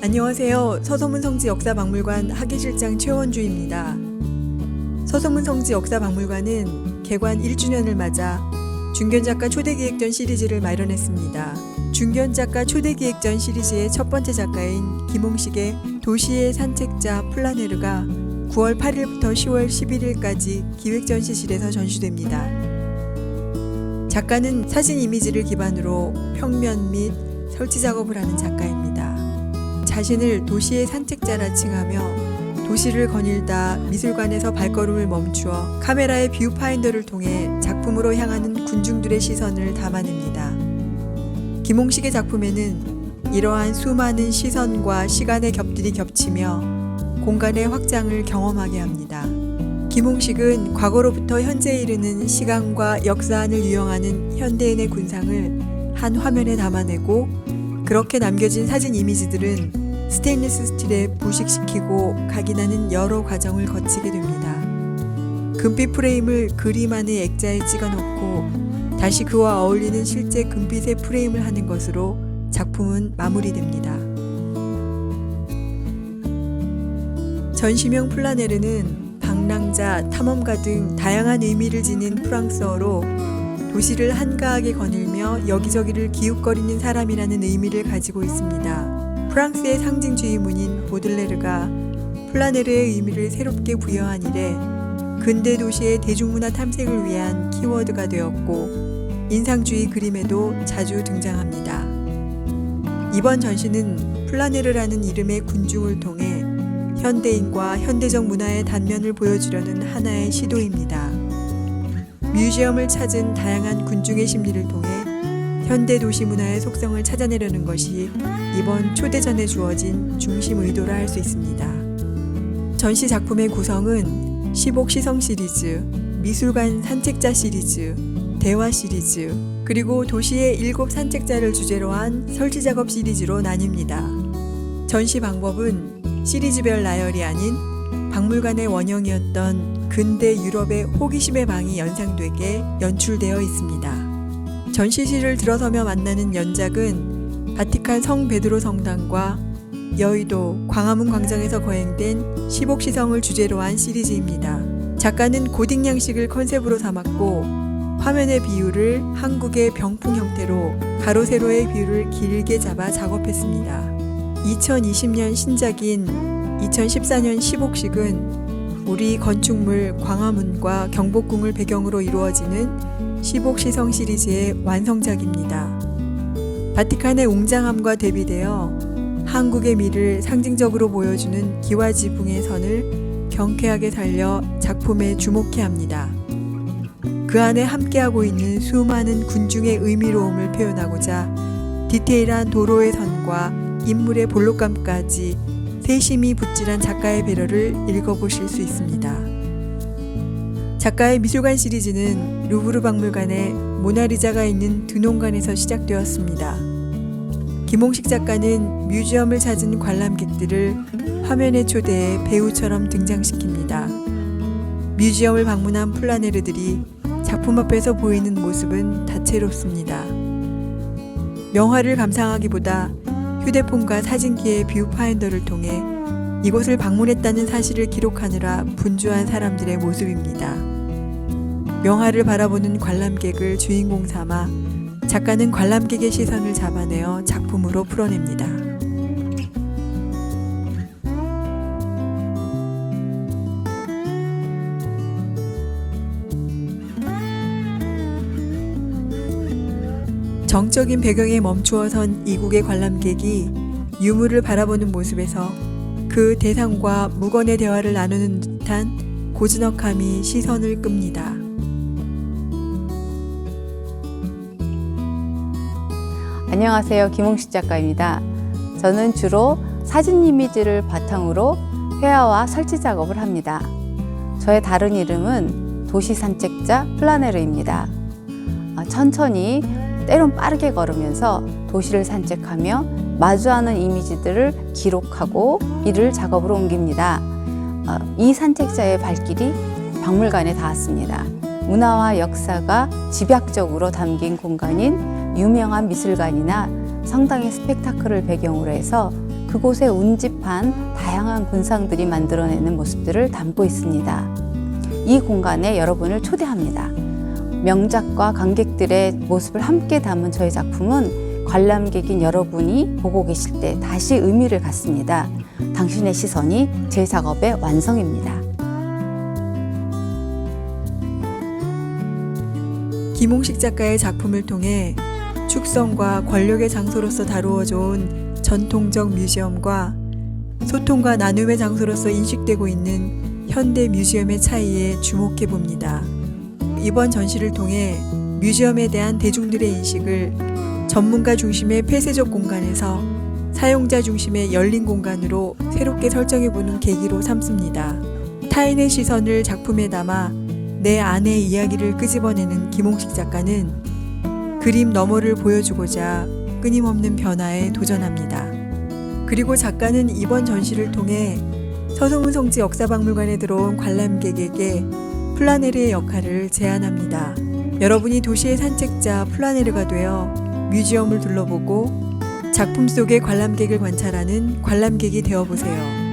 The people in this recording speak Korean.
안녕하세요. 서소문 성지 역사박물관 학예실장 최원주입니다. 서소문 성지 역사박물관은 개관 1주년을 맞아 중견작가 초대기획전 시리즈를 마련했습니다. 중견작가 초대기획전 시리즈의 첫 번째 작가인 김홍식의 도시의 산책자 플라네르가 9월 8일부터 10월 11일까지 기획전시실에서 전시됩니다. 작가는 사진 이미지를 기반으로 평면 및 설치 작업을 하는 작가입니다. 자신을 도시의 산책자라 칭하며 도시를 거닐다 미술관에서 발걸음을 멈추어 카메라의 뷰파인더를 통해 작품으로 향하는 군중들의 시선을 담아냅니다. 김홍식의 작품에는 이러한 수많은 시선과 시간의 겹들이 겹치며 공간의 확장을 경험하게 합니다. 김홍식은 과거로부터 현재에 이르는 시간과 역사 안을 유영하는 현대인의 군상을 한 화면에 담아내고 그렇게 남겨진 사진 이미지들은 스테인리스 스틸에 부식시키고 각인하는 여러 과정을 거치게 됩니다. 금빛 프레임을 그림 안에 액자에 찍어 넣고 다시 그와 어울리는 실제 금빛의 프레임을 하는 것으로 작품은 마무리됩니다. 전시명 플라네르는 방랑자, 탐험가 등 다양한 의미를 지닌 프랑스어로 도시를 한가하게 거닐며 여기저기를 기웃거리는 사람이라는 의미를 가지고 있습니다. 프랑스의 상징주의 문인 보들레르가 플라네르의 의미를 새롭게 부여한 이래 근대 도시의 대중문화 탐색을 위한 키워드가 되었고 인상주의 그림에도 자주 등장합니다. 이번 전시는 플라네르라는 이름의 군중을 통해 현대인과 현대적 문화의 단면을 보여주려는 하나의 시도입니다. 뮤지엄을 찾은 다양한 군중의 심리를 통해 현대 도시 문화의 속성을 찾아내려는 것이 이번 초대전에 주어진 중심 의도라 할 수 있습니다. 전시 작품의 구성은 시복 시성 시리즈, 미술관 산책자 시리즈, 대화 시리즈, 그리고 도시의 일곱 산책자를 주제로 한 설치 작업 시리즈로 나뉩니다. 전시 방법은 시리즈별 나열이 아닌 박물관의 원형이었던 근대 유럽의 호기심의 방이 연상되게 연출되어 있습니다. 전시실을 들어서며 만나는 연작은 바티칸 성 베드로 성당과 여의도 광화문 광장에서 거행된 시복시성을 주제로 한 시리즈입니다. 작가는 고딕 양식을 컨셉으로 삼았고 화면의 비율을 한국의 병풍 형태로 가로 세로의 비율을 길게 잡아 작업했습니다. 2020년 신작인 2014년 시복식은 우리 건축물 광화문과 경복궁을 배경으로 이루어지는 시복시성 시리즈의 완성작입니다. 바티칸의 웅장함과 대비되어 한국의 미를 상징적으로 보여주는 기와지붕의 선을 경쾌하게 살려 작품에 주목해야 합니다. 그 안에 함께하고 있는 수많은 군중의 의미로움을 표현하고자 디테일한 도로의 선과 인물의 볼록감까지 세심히 붓질한 작가의 배려를 읽어보실 수 있습니다. 작가의 미술관 시리즈는 루브르 박물관에 모나리자가 있는 드농관에서 시작되었습니다. 김홍식 작가는 뮤지엄을 찾은 관람객들을 화면에 초대해 배우처럼 등장시킵니다. 뮤지엄을 방문한 플라네르들이 작품 앞에서 보이는 모습은 다채롭습니다. 명화를 감상하기보다 휴대폰과 사진기의 뷰파인더를 통해 이곳을 방문했다는 사실을 기록하느라 분주한 사람들의 모습입니다. 명화를 바라보는 관람객을 주인공 삼아 작가는 관람객의 시선을 잡아내어 작품으로 풀어냅니다. 정적인 배경에 멈추어 선 이국의 관람객이 유물을 바라보는 모습에서 그 대상과 무건의 대화를 나누는 듯한 고즈넉함이 시선을 끕니다. 안녕하세요. 김홍식 작가입니다. 저는 주로 사진 이미지를 바탕으로 회화와 설치 작업을 합니다. 저의 다른 이름은 도시 산책자 플라네르입니다. 아, 천천히 때론 빠르게 걸으면서 도시를 산책하며 마주하는 이미지들을 기록하고 이를 작업으로 옮깁니다. 아, 이 산책자의 발길이 박물관에 닿았습니다. 문화와 역사가 집약적으로 담긴 공간인 유명한 미술관이나 성당의 스펙타클을 배경으로 해서 그곳에 운집한 다양한 군상들이 만들어내는 모습들을 담고 있습니다. 이 공간에 여러분을 초대합니다. 명작과 관객들의 모습을 함께 담은 저희 작품은 관람객인 여러분이 보고 계실 때 다시 의미를 갖습니다. 당신의 시선이 제 작업의 완성입니다. 김홍식 작가의 작품을 통해 축성과 권력의 장소로서 다루어져 온 전통적 뮤지엄과 소통과 나눔의 장소로서 인식되고 있는 현대 뮤지엄의 차이에 주목해 봅니다. 이번 전시를 통해 뮤지엄에 대한 대중들의 인식을 전문가 중심의 폐쇄적 공간에서 사용자 중심의 열린 공간으로 새롭게 설정해 보는 계기로 삼습니다. 타인의 시선을 작품에 담아 내 안의 이야기를 끄집어내는 김홍식 작가는 그림 너머를 보여주고자 끊임없는 변화에 도전합니다. 그리고 작가는 이번 전시를 통해 서성훈 성지 역사박물관에 들어온 관람객에게 플라네르의 역할을 제안합니다. 여러분이 도시의 산책자 플라네르가 되어 뮤지엄을 둘러보고 작품 속의 관람객을 관찰하는 관람객이 되어보세요.